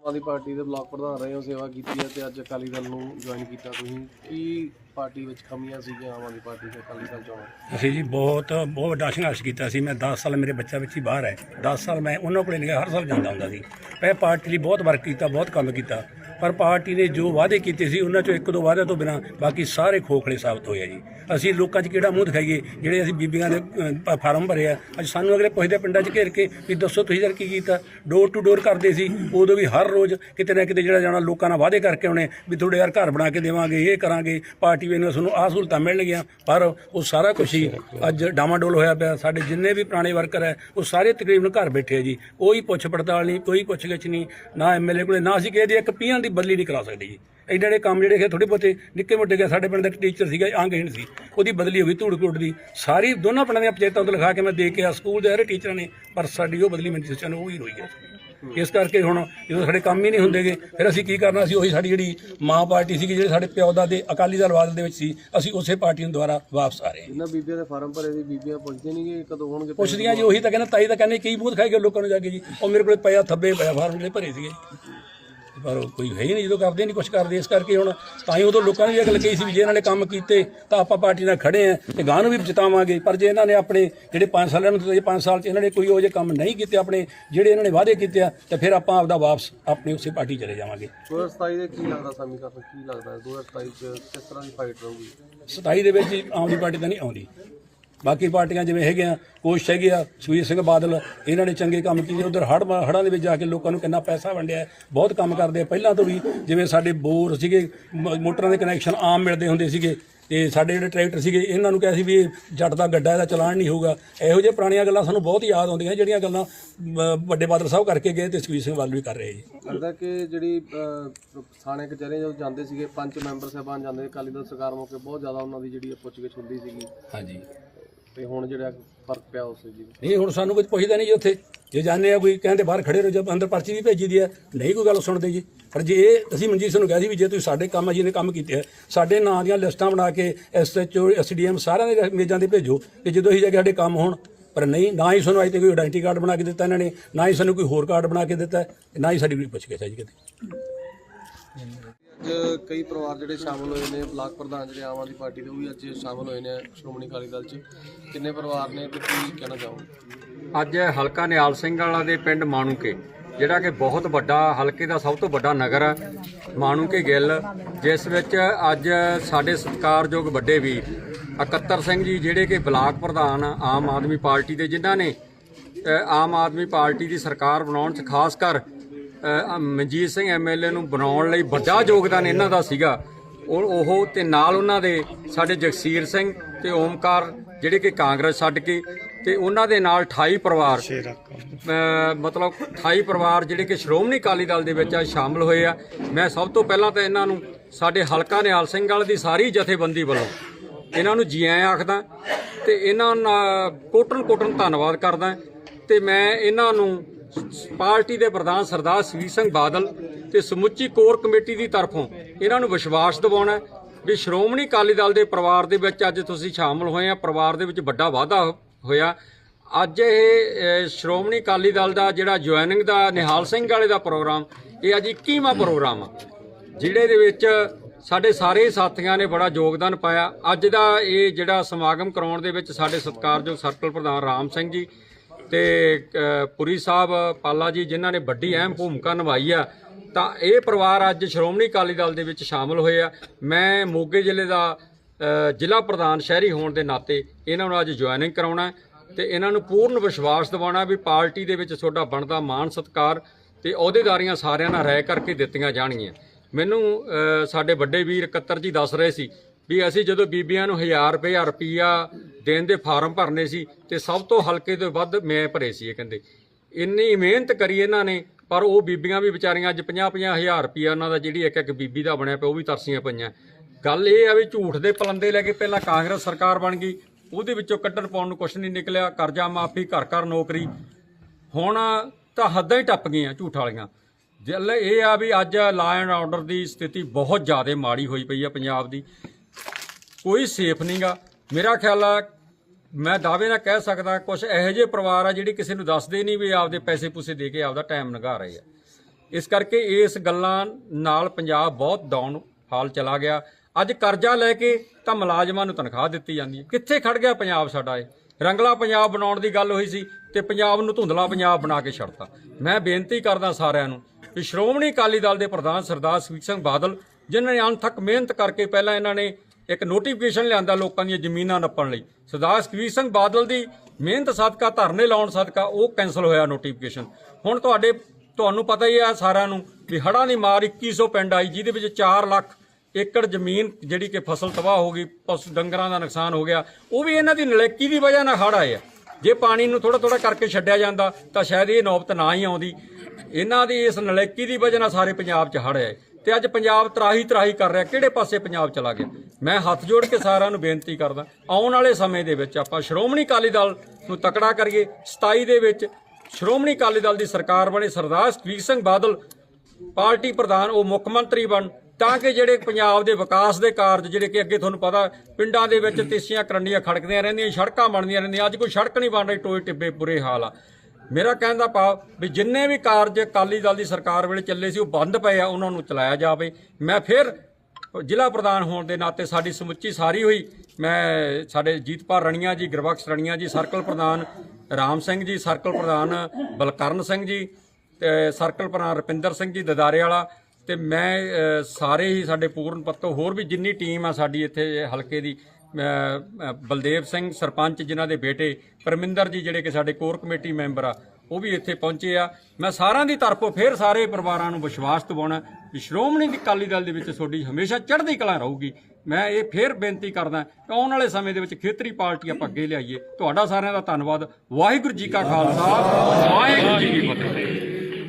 Aam Aadmi party ਦੇ block ਪ੍ਰਧਾਨ ਰਹੇ ਹੋ, ਸੇਵਾ ਕੀਤੀ ਹੈ ਤੇ ਅੱਜ ਅਕਾਲੀ ਦਲ ਨੂੰ ਜੁਆਇਨ ਕੀਤਾ ਤੁਸੀਂ। ਕੀ ਪਾਰਟੀ ਵਿੱਚ ਕਮੀਆਂ ਸੀਗੀਆਂ ਆਮ ਆਦਮੀ ਪਾਰਟੀ ਤੇ ਅਕਾਲੀ ਦਲ ਚੋਂ? ਅਸੀਂ ਜੀ ਬਹੁਤ ਬਹੁਤ ਵੱਡਾ ਸੰਘਰਸ਼ ਕੀਤਾ ਸੀ। ਮੈਂ 10 ਸਾਲ ਮੇਰੇ ਬੱਚਾ ਵਿੱਚ ਹੀ ਬਾਹਰ ਹੈ। 10 ਸਾਲ ਮੈਂ ਉਹਨਾਂ ਕੋਲੇ ਨਹੀਂ ਹਰ ਸਾਲ ਜਾਂਦਾ ਹੁੰਦਾ ਸੀ। ਮੈਂ ਪਾਰਟੀ ਲਈ ਬਹੁਤ ਵਰਕ ਕੀਤਾ, ਬਹੁਤ ਕੰਮ ਕੀਤਾ। ਪਰ ਪਾਰਟੀ ਨੇ ਜੋ ਵਾਅਦੇ ਕੀਤੇ ਸੀ ਉਹਨਾਂ ਚੋਂ ਇੱਕ ਦੋ ਵਾਅਦੇ ਤੋਂ ਬਿਨਾ ਬਾਕੀ ਸਾਰੇ ਖੋਖਲੇ ਸਾਬਤ ਹੋਏ ਆ ਜੀ। ਅਸੀਂ ਲੋਕਾਂ 'ਚ ਕਿਹੜਾ ਮੂੰਹ ਦਿਖਾਈਏ? ਜਿਹੜੇ ਅਸੀਂ ਬੀਬੀਆਂ ਦੇ ਅਹ, ਫਾਰਮ ਭਰੇ ਆ ਅੱਜ ਸਾਨੂੰ ਅਗਲੇ ਪੁੱਛਦੇ ਪਿੰਡਾਂ 'ਚ ਘੇਰ ਕੇ ਵੀ ਦੱਸੋ ਤੁਸੀਂ ਯਾਰ ਕੀ ਕੀਤਾ? ਡੋਰ ਟੂ ਡੋਰ ਕਰਦੇ ਸੀ ਉਦੋਂ ਵੀ ਹਰ ਰੋਜ਼ ਕਿਤੇ ਨਾ ਕਿਤੇ ਜਿਹੜਾ ਜਾਣਾ ਲੋਕਾਂ ਨਾਲ ਵਾਅਦੇ ਕਰਕੇ ਆਉਣੇ ਵੀ ਤੁਹਾਡੇ ਯਾਰ ਘਰ ਬਣਾ ਕੇ ਦੇਵਾਂਗੇ ਇਹ ਕਰਾਂਗੇ ਪਾਰਟੀ ਵੱਲੋਂ ਤੁਹਾਨੂੰ ਆਹ ਸਹੂਲਤਾਂ ਮਿਲਣਗੀਆਂ ਪਰ ਉਹ ਸਾਰਾ ਕੁਝ ਹੀ ਅੱਜ ਡਾਮਾਡੋਲ ਹੋਇਆ ਪਿਆ। ਸਾਡੇ ਜਿੰਨੇ ਵੀ ਪੁਰਾਣੇ ਵਰਕਰ ਹੈ ਉਹ ਸਾਰੇ ਤਕਰੀਬਨ ਘਰ ਬੈਠੇ ਆ ਜੀ। ਕੋਈ ਪੁੱਛ ਪੜਤਾਲ ਨਹੀਂ ਕੋਈ ਪੁੱਛ ਗਿੱਛ ਨਹੀਂ ਨਾ ਐਮਐਲਏ ਕੋਲੇ ਨਾ ਅਸੀਂ ਕਿਸੇ ਦੀ ਇੱਕ ਪੀਆਂ ਦੀ ਬਦਲੀ ਨਹੀਂ ਕਰਾ ਸਕਦੇ ਜੀ। ਐਡੇ ਜਿਹੜੇ ਕੰਮ ਜਿਹੜੇ ਕਿ ਥੋੜੇ ਬਹੁਤੇ ਨਿੱਕੇ ਮੋਟੇ ਗਏ ਸਾਡੇ ਪਿੰਡ ਦਾ ਟੀਚਰ ਸੀਗਾ ਅੰਗਹੀਣ ਸੀ। ਉਹਦੀ ਬਦਲੀ ਹੋ ਗਈ ਧੂੜਕੋਟ ਦੀ। ਸਾਰੀ ਦੋਨਾਂ ਪਿੰਡਾਂ ਦੀਆਂ ਪੰਚਾਇਤਾਂ ਤੋਂ ਲਿਖਾ ਕੇ ਮੈਂ ਦੇ ਕੇ ਆ ਸਕੂਲ ਦੇ ਸਾਰੇ ਟੀਚਰਾਂ ਨੇ ਪਰ ਸਾਡੀ ਉਹ ਬਦਲੀ ਮੈਨੂੰ ਸਿਸਟਮ ਉਹ ਹੀ ਹੋਈ ਹੈ ਇਸ ਕਰਕੇ ਹੁਣ ਜਦੋਂ ਸਾਡੇ ਕੰਮ ਹੀ ਨਹੀਂ ਹੁੰਦੇਗੇ ਫਿਰ ਅਸੀਂ ਕੀ ਕਰਨਾ ਸੀ ਉਹੀ ਸਾਡੀ ਜਿਹੜੀ ਮਾਂ ਪਾਰਟੀ ਸੀਗੀ ਜਿਹੜੇ ਸਾਡੇ ਪਿਓ ਦਾ ਦੇ ਅਕਾਲੀ ਦਲ ਬਾਦਲ ਦੇ ਵਿੱਚ ਸੀ ਅਸੀਂ ਉਸੇ ਪਾਰਟੀ ਨੂੰ ਦੁਬਾਰਾ ਵਾਪਸ ਆ ਰਹੇ ਹਾਂ। ਜਿੰਨਾ ਬੀਬੀਆਂ ਦੇ ਫਾਰਮ ਭਰੇ ਸੀ ਬੀਬੀਆਂ ਪੁੱਛਦੇ ਨਹੀਂ ਕਿ ਕਦੋਂ ਹੋਣਗੇ ਪੁੱਛਦੀਆਂ ਜੀ ਉਹੀ ਤਾਂ ਕਹਿੰਦਾ ਤਾਈ ਤਾਂ ਕਹਿੰਦੇ ਕਈ ਮੂੰਹ ਦਿਖਾਈ ਗਏ ਲੋਕਾਂ ਨੂੰ ਜਾ ਕੇ ਜੀ। ਉਹ ਮੇਰੇ ਕੋਲੇ ਪਿਆ ਥੱਬੇ ਪਿਆ ਫਾਰਮ ਜਿਹੜੇ ਭਰੇ ਸੀਗੇ। ਪਰ ਕੋਈ ਹੈ ਹੀ ਨਹੀਂ ਜਦੋਂ ਕਰਦੇ ਨਹੀਂ ਕੁਝ ਕਰਦੇ ਇਸ ਕਰਕੇ ਹੁਣ ਤਾਂ ਹੀ ਉਦੋਂ ਲੋਕਾਂ ਨੇ ਇਹ ਗੱਲ ਕਹੀ ਸੀ ਵੀ ਜੇ ਇਹਨਾਂ ਨੇ ਕੰਮ ਕੀਤੇ ਤਾਂ ਆਪਾਂ ਪਾਰਟੀ ਨਾਲ ਖੜੇ ਆ ਤੇ ਗਾਂ ਨੂੰ ਵੀ ਜਿਤਾਵਾਂਗੇ। ਪਰ ਜੇ ਇਹਨਾਂ ਨੇ ਆਪਣੇ ਜਿਹੜੇ 5 ਸਾਲਾਂ ਨੂੰ ਤੇ 5 ਸਾਲ ਚ ਇਹਨਾਂ ਨੇ ਕੋਈ ਉਹ ਜਿਹੇ ਕੰਮ ਨਹੀਂ ਕੀਤੇ ਆਪਣੇ ਜਿਹੜੇ ਇਹਨਾਂ ਨੇ ਵਾਅਦੇ ਕੀਤੇ ਆ ਤੇ ਫਿਰ ਆਪਾਂ ਆਪਦਾ ਵਾਪਸ ਆਪਣੇ ਉਸੇ ਪਾਰਟੀ ਚਲੇ ਜਾਵਾਂਗੇ। 2027 ਦੇ ਕੀ ਲੱਗਦਾ ਸਮੀਕਰਨ ਕੀ ਲੱਗਦਾ? 2027 ਚ ਕਿਸ ਤਰ੍ਹਾਂ ਦੀ ਫਾਈਟ ਰਹੂਗੀ? 27 ਦੇ ਵਿੱਚ ਆਮ ਆਦਮੀ ਪਾਰਟੀ ਤਾਂ ਨਹੀਂ ਆਉਂਦੀ। ਬਾਕੀ ਪਾਰਟੀਆਂ ਜਿਵੇਂ ਹੈਗੀਆਂ ਕੋਸ਼ਿਸ਼ ਹੈਗੀ ਆ ਸੁਖਬੀਰ ਸਿੰਘ ਬਾਦਲ ਇਹਨਾਂ ਨੇ ਚੰਗੇ ਕੰਮ ਕੀਤੇ ਉਧਰ ਹੜ ਹੜਾਂ ਦੇ ਵਿੱਚ ਜਾ ਕੇ ਲੋਕਾਂ ਨੂੰ ਕਿੰਨਾ ਪੈਸਾ ਵੰਡਿਆ ਬਹੁਤ ਕੰਮ ਕਰਦੇ ਆ। ਪਹਿਲਾਂ ਤੋਂ ਵੀ ਜਿਵੇਂ ਸਾਡੇ ਬੋਰ ਸੀਗੇ ਮੋਟਰਾਂ ਦੇ ਕਨੈਕਸ਼ਨ ਆਮ ਮਿਲਦੇ ਹੁੰਦੇ ਸੀਗੇ ਤੇ ਸਾਡੇ ਜਿਹੜੇ ਟਰੈਕਟਰ ਸੀਗੇ ਇਹਨਾਂ ਨੂੰ ਕਿਹਾ ਸੀ ਵੀ ਜੱਟ ਦਾ ਗੱਡਾ ਇਹਦਾ ਚਲਾਨ ਨਹੀਂ ਹੋਊਗਾ। ਇਹੋ ਜਿਹੇ ਪੁਰਾਣੀਆਂ ਗੱਲਾਂ ਸਾਨੂੰ ਬਹੁਤ ਯਾਦ ਆਉਂਦੀਆਂ ਜਿਹੜੀਆਂ ਗੱਲਾਂ ਵੱਡੇ ਬਾਦਲ ਸਾਹਿਬ ਕਰਕੇ ਗਏ ਤੇ ਸੁਖਬੀਰ ਸਿੰਘ ਬਾਦਲ ਵੀ ਕਰ ਰਹੇ ਜੀ। ਲੱਗਦਾ ਕਿ ਜਿਹੜੀ ਥਾਣੇ ਕਚਹਿਰੀਆਂ ਜਦੋਂ ਜਾਂਦੇ ਸੀਗੇ ਪੰਜ ਮੈਂਬਰ ਸਾਹਿਬਾਨ ਜਾਂਦੇ ਅਕਾਲੀ ਦਲ ਸਰਕਾਰ ਮੌਕੇ ਬਹੁਤ ਜ਼ਿਆਦਾ ਉਹਨਾਂ ਦੀ ਜਿਹੜੀ ਪੁੱਛਗਿੱਛ ਹੁੰਦੀ ਸੀਗੀ। ਹਾਂਜੀ। ਤੇ ਹੁਣ ਜਿਹੜਾ ਫ਼ਰਕ ਪਿਆ ਉਸ ਜੀ ਨਹੀਂ, ਹੁਣ ਸਾਨੂੰ ਕੁਝ ਪੁੱਛਦਾ ਨਹੀਂ ਜੀ ਉੱਥੇ। ਜੇ ਜਾਂਦੇ ਆ ਕੋਈ, ਕਹਿੰਦੇ ਬਾਹਰ ਖੜੇ ਰਹੋ ਜਦ ਅੰਦਰ ਪਰਚੀ ਵੀ ਭੇਜੀ ਦੀ ਹੈ, ਨਹੀਂ ਕੋਈ ਗੱਲ ਸੁਣਦੇ ਜੀ। ਪਰ ਜੇ ਇਹ ਅਸੀਂ ਮਨਜੀਤ ਸਿੰਘ ਨੂੰ ਕਿਹਾ ਸੀ ਵੀ ਜੇ ਤੁਸੀਂ ਸਾਡੇ ਕੰਮ ਆ ਜੀ ਨੇ ਕੰਮ ਕੀਤੇ ਆ, ਸਾਡੇ ਨਾਂ ਦੀਆਂ ਲਿਸਟਾਂ ਬਣਾ ਕੇ ਐਸਐਚਓ ਐਸਡੀਐਮ ਸਾਰਿਆਂ ਦੇ ਮੇਜ਼ਾਂ ਤੇ ਭੇਜੋ ਕਿ ਜਦੋਂ ਅਸੀਂ ਜਾ ਕੇ ਸਾਡੇ ਕੰਮ ਹੋਣ। ਪਰ ਨਹੀਂ, ਨਾ ਹੀ ਸਾਨੂੰ ਅੱਜ ਤੱਕ ਕੋਈ ਆਇਡੈਂਟੀ ਕਾਰਡ ਬਣਾ ਕੇ ਦਿੱਤਾ ਇਹਨਾਂ ਨੇ, ਨਾ ਹੀ ਸਾਨੂੰ ਕੋਈ ਹੋਰ ਕਾਰਡ ਬਣਾ ਕੇ ਦਿੱਤਾ, ਨਾ ਹੀ ਸਾਡੀ ਕੋਈ ਪੁੱਛ ਕੇ ਜੀ ਕਿਤੇ ਅੱਜ ਕਈ ਪਰਿਵਾਰ ਜਿਹੜੇ ਸ਼ਾਮਲ ਹੋਏ ਨੇ, ਬਲਾਕ ਪ੍ਰਧਾਨ ਜਿਹੜੇ ਆਮ ਆਦਮੀ ਪਾਰਟੀ ਦੇ, ਉਹ ਵੀ ਅੱਜ ਸ਼ਾਮਲ ਹੋਏ ਨੇ ਸ਼੍ਰੋਮਣੀ ਅਕਾਲੀ ਦਲ 'ਚ। ਕਿੰਨੇ ਪਰਿਵਾਰ ਨੇ ਤੇ ਕੀ ਕਹਿਣਾ ਚਾਹੋਗੇ? ਅੱਜ ਹਲਕਾ ਨਿਹਾਲ ਸਿੰਘ ਵਾਲਾ ਦੇ ਪਿੰਡ ਮਾਣੂਕੇ, ਜਿਹੜਾ ਕਿ ਬਹੁਤ ਵੱਡਾ, ਹਲਕੇ ਦਾ ਸਭ ਤੋਂ ਵੱਡਾ ਨਗਰ ਹੈ, ਮਾਣੂਕੇ ਗਿੱਲ, ਜਿਸ ਵਿੱਚ ਅੱਜ ਸਾਡੇ ਸਤਿਕਾਰਯੋਗ ਵੱਡੇ ਵੀਰ ਇਕੱਤਰ ਸਿੰਘ ਜੀ, ਜਿਹੜੇ ਕਿ ਬਲਾਕ ਪ੍ਰਧਾਨ ਆਮ ਆਦਮੀ ਪਾਰਟੀ ਦੇ ਜਿਨ੍ਹਾਂ ਨੇ ਆਮ ਆਦਮੀ ਪਾਰਟੀ ਦੀ ਸਰਕਾਰ ਬਣਾਉਣ 'ਚ ਖਾਸ ਕਰ ਮਨਜੀਤ ਸਿੰਘ ਐਮਐਲਏ ਨੂੰ ਬਣਾਉਣ ਲਈ ਵੱਡਾ ਯੋਗਦਾਨ ਇਹਨਾਂ ਦਾ ਸੀਗਾ। ਉਹ ਉਹ ਤੇ ਨਾਲ ਉਹਨਾਂ ਦੇ ਸਾਡੇ ਜਗਸੀਰ ਸਿੰਘ ਤੇ ਓਮਕਾਰ, ਜਿਹੜੇ ਕਿ ਕਾਂਗਰਸ ਛੱਡ ਕੇ, ਤੇ ਉਹਨਾਂ ਦੇ ਨਾਲ 28 ਪਰਿਵਾਰ ਮਤਲਬ 28 ਪਰਿਵਾਰ ਜਿਹੜੇ ਕਿ ਸ਼੍ਰੋਮਣੀ ਅਕਾਲੀ ਦਲ ਦੇ ਵਿੱਚ ਆ, ਸ਼ਾਮਲ ਹੋਏ ਆ। ਮੈਂ ਸਭ ਤੋਂ ਪਹਿਲਾਂ ਤਾਂ ਇਹਨਾਂ ਨੂੰ ਸਾਡੇ ਹਲਕਾ ਨਿਹਾਲ ਸਿੰਘ ਵਾਲੇ ਦੀ ਸਾਰੀ ਜਥੇਬੰਦੀ ਵੱਲੋਂ ਇਹਨਾਂ ਨੂੰ ਜੀ ਆਇਆਂ ਆਖਦਾ ਤੇ ਇਹਨਾਂ ਨਾਲ ਕੋਟਨ ਕੋਟਨ ਧੰਨਵਾਦ ਕਰਦਾ ਤੇ ਮੈਂ ਇਹਨਾਂ ਨੂੰ ਪਾਰਟੀ ਦੇ ਪ੍ਰਧਾਨ ਸਰਦਾਰ ਸੁਖਬੀਰ ਸਿੰਘ ਬਾਦਲ ਤੇ ਸਮੁੱਚੀ ਕੋਰ ਕਮੇਟੀ ਦੀ ਤਰਫੋਂ ਇਹਨਾਂ ਨੂੰ ਵਿਸ਼ਵਾਸ ਦਿਵਾਉਣਾ ਵੀ ਸ਼੍ਰੋਮਣੀ ਅਕਾਲੀ ਦਲ ਦੇ ਪਰਿਵਾਰ ਦੇ ਵਿੱਚ ਅੱਜ ਤੁਸੀਂ ਸ਼ਾਮਲ ਹੋਏ ਆ, ਪਰਿਵਾਰ ਦੇ ਵਿੱਚ ਵੱਡਾ ਵਾਅਦਾ ਹੋਇਆ। ਅੱਜ ਇਹ ਸ਼੍ਰੋਮਣੀ ਅਕਾਲੀ ਦਲ ਦਾ ਜਿਹੜਾ ਜੁਆਇਨਿੰਗ ਦਾ ਨਿਹਾਲ ਸਿੰਘ ਵਾਲੇ ਦਾ ਪ੍ਰੋਗਰਾਮ, ਇਹ ਅੱਜ 21ਵਾਂ ਪ੍ਰੋਗਰਾਮ ਆ, ਜਿਹੜੇ ਦੇ ਵਿੱਚ ਸਾਡੇ ਸਾਰੇ ਸਾਥੀਆਂ ਨੇ ਬੜਾ ਯੋਗਦਾਨ ਪਾਇਆ। ਅੱਜ ਦਾ ਇਹ ਜਿਹੜਾ ਸਮਾਗਮ ਕਰਾਉਣ ਦੇ ਵਿੱਚ ਸਾਡੇ ਸਤਿਕਾਰਯੋਗ ਸਰਕਲ ਪ੍ਰਧਾਨ ਰਾਮ ਸਿੰਘ ਜੀ ਤੇ ਪੁਰੀ ਸਾਹਿਬ ਪਾਲਾ ਜੀ, ਜਿਨ੍ਹਾਂ ਨੇ ਵੱਡੀ ਅਹਿਮ ਭੂਮਿਕਾ ਨਿਭਾਈ ਆ, ਤਾਂ ਇਹ ਪਰਿਵਾਰ ਅੱਜ ਸ਼੍ਰੋਮਣੀ ਅਕਾਲੀ ਦਲ ਦੇ ਵਿੱਚ ਸ਼ਾਮਲ ਹੋਏ ਆ। ਮੈਂ ਮੋਗੇ ਜ਼ਿਲ੍ਹੇ ਦਾ ਜ਼ਿਲ੍ਹਾ ਪ੍ਰਧਾਨ ਸ਼ਹਿਰੀ ਹੋਣ ਦੇ ਨਾਤੇ ਇਹਨਾਂ ਨੂੰ ਅੱਜ ਜੁਆਇਨਿੰਗ ਕਰਾਉਣਾ ਹੈ ਤੇ ਇਹਨਾਂ ਨੂੰ ਪੂਰਨ ਵਿਸ਼ਵਾਸ ਦਿਵਾਉਣਾ ਵੀ ਪਾਰਟੀ ਦੇ ਵਿੱਚ ਤੁਹਾਡਾ ਬਣਦਾ ਮਾਣ ਸਤਿਕਾਰ ਤੇ ਅਹੁਦੇਦਾਰੀਆਂ ਸਾਰਿਆਂ ਨਾਲ ਰਹਿ ਕਰਕੇ ਦਿੱਤੀਆਂ ਜਾਣਗੀਆਂ। ਮੈਨੂੰ ਸਾਡੇ ਵੱਡੇ ਵੀਰ 71 ਜੀ ਦੱਸ ਰਹੇ ਸੀ ਵੀ ਅਸੀਂ ਜਦੋਂ ਬੀਬੀਆਂ ਨੂੰ 1000 ਰੁਪਏ ਰੁਪਈਆ ਦਿਨ ਦੇ ਫਾਰਮ ਭਰਨੇ ਸੀ ਤੇ ਸਭ ਤੋਂ ਹਲਕੇ ਤੋਂ ਵੱਧ ਮੈਂ ਭਰੇ ਸੀ ਇਹ ਕਹਿੰਦੇ। ਇੰਨੀ ਮਿਹਨਤ ਕਰੀ ਇਹਨਾਂ ਨੇ, ਪਰ ਉਹ ਬੀਬੀਆਂ ਵੀ ਵਿਚਾਰੀਆਂ ਅੱਜ 50-50 ਹਜ਼ਾਰ ਰੁਪਈਆ ਉਹਨਾਂ ਦਾ ਜਿਹੜੀ ਇੱਕ ਇੱਕ ਬੀਬੀ ਦਾ ਬਣਿਆ ਪਿਆ, ਉਹ ਵੀ ਤਰਸੀਆਂ ਪਈਆਂ। ਗੱਲ ਇਹ ਆ ਵੀ ਝੂਠ ਦੇ ਪਲੰਦੇ ਲੈ ਕੇ ਪਹਿਲਾਂ ਕਾਂਗਰਸ ਸਰਕਾਰ ਬਣ ਗਈ, ਉਹਦੇ ਵਿੱਚੋਂ ਕੱਢਣ ਪਾਉਣ ਨੂੰ ਕੁਝ ਨਹੀਂ ਨਿਕਲਿਆ, ਕਰਜ਼ਾ ਮਾਫੀ ਘਰ ਘਰ ਨੌਕਰੀ। ਹੁਣ ਤਾਂ ਹੱਦਾਂ ਹੀ ਟੱਪ ਗਈਆਂ ਝੂਠ ਵਾਲੀਆਂ। ਜਲ ਇਹ ਆ ਵੀ ਅੱਜ ਲਾ ਐਂਡ ਆਰਡਰ ਦੀ ਸਥਿਤੀ ਬਹੁਤ ਜ਼ਿਆਦਾ ਮਾੜੀ ਹੋਈ ਪਈ ਆ ਪੰਜਾਬ ਦੀ। ਕੋਈ ਸੇਫ ਨਹੀਂਗਾ ਮੇਰਾ ਖਿਆਲ ਆ, ਮੈਂ ਦਾਅਵੇ ਨਾਲ ਕਹਿ ਸਕਦਾ ਕੁਝ ਇਹੋ ਜਿਹੇ ਪਰਿਵਾਰ ਆ ਜਿਹੜੇ ਕਿਸੇ ਨੂੰ ਦੱਸਦੇ ਨਹੀਂ ਵੀ ਆਪਦੇ ਪੈਸੇ ਪੂਸੇ ਦੇ ਕੇ ਆਪਦਾ ਟਾਈਮ ਲੰਘਾ ਰਹੇ ਆ। ਇਸ ਕਰਕੇ ਇਸ ਗੱਲਾਂ ਨਾਲ ਪੰਜਾਬ ਬਹੁਤ ਡਾਊਨ ਹਾਲ ਚਲਾ ਗਿਆ। ਅੱਜ ਕਰਜ਼ਾ ਲੈ ਕੇ ਤਾਂ ਮੁਲਾਜ਼ਮਾਂ ਨੂੰ ਤਨਖਾਹ ਦਿੱਤੀ ਜਾਂਦੀ ਹੈ। ਕਿੱਥੇ ਖੜ ਗਿਆ ਪੰਜਾਬ ਸਾਡਾ ਇਹ? ਰੰਗਲਾ ਪੰਜਾਬ ਬਣਾਉਣ ਦੀ ਗੱਲ ਹੋਈ ਸੀ ਤੇ ਪੰਜਾਬ ਨੂੰ ਧੁੰਦਲਾ ਪੰਜਾਬ ਬਣਾ ਕੇ ਛੱਡਤਾ। ਮੈਂ ਬੇਨਤੀ ਕਰਦਾ ਸਾਰਿਆਂ ਨੂੰ ਕਿ ਸ਼੍ਰੋਮਣੀ ਅਕਾਲੀ ਦਲ ਦੇ ਪ੍ਰਧਾਨ ਸਰਦਾਰ ਸੁਖਬੀਰ ਸਿੰਘ ਬਾਦਲ, ਜਿਨ੍ਹਾਂ ਨੇ ਅਣਥੱਕ ਮਿਹਨਤ ਕਰਕੇ ਪਹਿਲਾਂ ਇਹਨਾਂ ਨੇ ਇੱਕ ਨੋਟੀਫਿਕੇਸ਼ਨ ਲਿਆਂਦਾ ਲੋਕਾਂ ਦੀਆਂ ਜ਼ਮੀਨਾਂ ਨੱਪਣ ਲਈ। ਸਰਦਾਰ ਸੁਖਬੀਰ ਸਿੰਘ ਬਾਦਲ ਦੀ ਮਿਹਨਤ ਸਦਕਾ, ਧਰਨੇ ਲਾਉਣ ਸਦਕਾ ਉਹ ਕੈਨਸਲ ਹੋਇਆ ਨੋਟੀਫਿਕੇਸ਼ਨ ਹੁਣ ਤੁਹਾਡੇ, ਤੁਹਾਨੂੰ ਪਤਾ ਹੀ ਆ ਸਾਰਿਆਂ ਨੂੰ ਵੀ ਹੜ੍ਹਾਂ ਦੀ ਮਾਰ 2100 ਪਿੰਡ ਆਈ, ਜਿਹਦੇ ਵਿੱਚ 4 ਲੱਖ ਏਕੜ ਜ਼ਮੀਨ ਜਿਹੜੀ ਕਿ ਫਸਲ ਤਬਾਹ ਹੋ ਗਈ, ਪਸ਼ੂ ਡੰਗਰਾਂ ਦਾ ਨੁਕਸਾਨ ਹੋ ਗਿਆ। ਉਹ ਵੀ ਇਹਨਾਂ ਦੀ ਨਲੇਕੀ ਦੀ ਵਜ੍ਹਾ ਨਾਲ ਹੜ੍ਹ ਆਏ ਆ। ਜੇ ਪਾਣੀ ਨੂੰ ਥੋੜਾ ਥੋੜਾ ਕਰਕੇ ਛੱਡਿਆ ਜਾਂਦਾ, ਤਾਂ ਸ਼ਾਇਦ ਇਹ ਨੌਬਤ ਨਾ ਹੀ ਆਉਂਦੀ। ਇਹਨਾਂ ਦੀ ਇਸ ਨਲੇਕੀ ਦੀ ਵਜ੍ਹਾ ਨਾਲ ਸਾਰੇ ਪੰਜਾਬ 'ਚ ਹੜ੍ਹ ਆਏ। ਤੇ ਅੱਜ ਪੰਜਾਬ ਤਰਾਹੀ ਤਰਾਹੀ ਕਰ ਰਿਹਾ। ਕਿਹੜੇ ਪਾਸੇ ਪੰਜਾਬ ਚਲਾ ਗਿਆ? ਮੈਂ ਹੱਥ ਜੋੜ ਕੇ ਸਾਰਿਆਂ ਨੂੰ ਬੇਨਤੀ ਕਰਦਾ, ਆਉਣ ਵਾਲੇ ਸਮੇਂ ਦੇ ਵਿੱਚ ਆਪਾਂ ਸ਼੍ਰੋਮਣੀ ਅਕਾਲੀ ਦਲ ਨੂੰ ਤਕੜਾ ਕਰੀਏ। 27 ਦੇ ਵਿੱਚ ਸ਼੍ਰੋਮਣੀ ਅਕਾਲੀ ਦਲ ਦੀ ਸਰਕਾਰ ਬਣੇ, ਸਰਦਾਰ ਸੁਖਬੀਰ ਸਿੰਘ ਬਾਦਲ ਪਾਰਟੀ ਪ੍ਰਧਾਨ, ਉਹ ਮੁੱਖ ਮੰਤਰੀ ਬਣ, ਤਾਂ ਕਿ ਜਿਹੜੇ ਪੰਜਾਬ ਦੇ ਵਿਕਾਸ ਦੇ ਕਾਰਜ, ਜਿਹੜੇ ਕਿ ਅੱਗੇ ਤੁਹਾਨੂੰ ਪਤਾ, ਪਿੰਡਾਂ ਦੇ ਵਿੱਚ ਤੀਸੀਆਂ ਕਰੰਡੀਆਂ ਖੜਕਦੀਆਂ ਰਹਿੰਦੀਆਂ, ਸੜਕਾਂ ਬਣਦੀਆਂ ਰਹਿੰਦੀਆਂ, ਅੱਜ ਕੋਈ ਸੜਕ ਨਹੀਂ ਬਣ ਰਹੀ, ਟੋਏ ਟਿੱਬੇ ਬੁਰੇ ਹਾਲ ਆ। ਮੇਰਾ ਕਹਿਣ ਦਾ ਭਾਵ ਵੀ ਜਿੰਨੇ ਵੀ ਕਾਰਜ ਅਕਾਲੀ ਦਲ ਦੀ ਸਰਕਾਰ ਵੇਲੇ ਚੱਲੇ ਸੀ, ਉਹ ਬੰਦ ਪਏ ਆ, ਉਹਨਾਂ ਨੂੰ ਚਲਾਇਆ ਜਾਵੇ। ਮੈਂ ਫਿਰ ਜ਼ਿਲ੍ਹਾ ਪ੍ਰਧਾਨ ਹੋਣ ਦੇ ਨਾਤੇ ਸਾਡੀ ਸਮੁੱਚੀ ਸਾਰੀ ਹੋਈ। ਮੈਂ ਸਾਡੇ ਜੀਤਪਾਲ ਰਣੀਆਂ ਜੀ, ਗੁਰਬਖਸ਼ ਰਣੀਆਂ ਜੀ, ਸਰਕਲ ਪ੍ਰਧਾਨ ਰਾਮ ਸਿੰਘ ਜੀ, ਸਰਕਲ ਪ੍ਰਧਾਨ ਬਲਕਰਨ ਸਿੰਘ ਜੀ ਤੇ ਸਰਕਲ ਪ੍ਰਧਾਨ ਰੁਪਿੰਦਰ ਸਿੰਘ ਜੀ ਦਦਾਰੇ ਵਾਲਾ ਤੇ ਮੈਂ ਸਾਰੇ ਹੀ ਸਾਡੇ ਪੂਰਨ ਪੱਤੋ ਹੋਰ ਵੀ ਜਿੰਨੀ ਟੀਮ ਆ ਸਾਡੀ ਇੱਥੇ ਹਲਕੇ ਦੀ ਬਲਦੇਵ ਸਿੰਘ ਸਰਪੰਚ ਜਿਨ੍ਹਾਂ ਦੇ ਬੇਟੇ, ਪਰਮਿੰਦਰ ਜੀ ਜਿਹੜੇ ਕਿ ਸਾਡੇ ਕੋਰ ਕਮੇਟੀ ਮੈਂਬਰ ਆ ਉਹ ਵੀ ਇੱਥੇ ਪਹੁੰਚੇ ਆ। ਮੈਂ ਸਾਰਿਆਂ ਦੀ ਤਰਫੋਂ ਫੇਰ ਸਾਰੇ ਪਰਿਵਾਰਾਂ ਨੂੰ ਵਿਸ਼ਵਾਸ ਦਿਵਾਉਣਾ ਵੀ ਸ਼੍ਰੋਮਣੀ ਅਕਾਲੀ ਦਲ ਦੇ ਵਿੱਚ ਤੁਹਾਡੀ ਹਮੇਸ਼ਾ ਚੜ੍ਹਦੀ ਕਲਾ ਰਹੂਗੀ। ਮੈਂ ਇਹ ਫੇਰ ਬੇਨਤੀ ਕਰਦਾ ਕਿ ਆਉਣ ਵਾਲੇ ਸਮੇਂ ਦੇ ਵਿੱਚ ਖੇਤਰੀ ਪਾਰਟੀ ਆਪਾਂ ਅੱਗੇ ਲਿਆਈਏ। ਤੁਹਾਡਾ ਸਾਰਿਆਂ ਦਾ ਧੰਨਵਾਦ। ਵਾਹਿਗੁਰੂ ਜੀ ਕਾ ਖਾਲਸਾ, ਵਾਹਿਗੁਰੂ ਜੀ ਕੀ ਫਤਿਹ।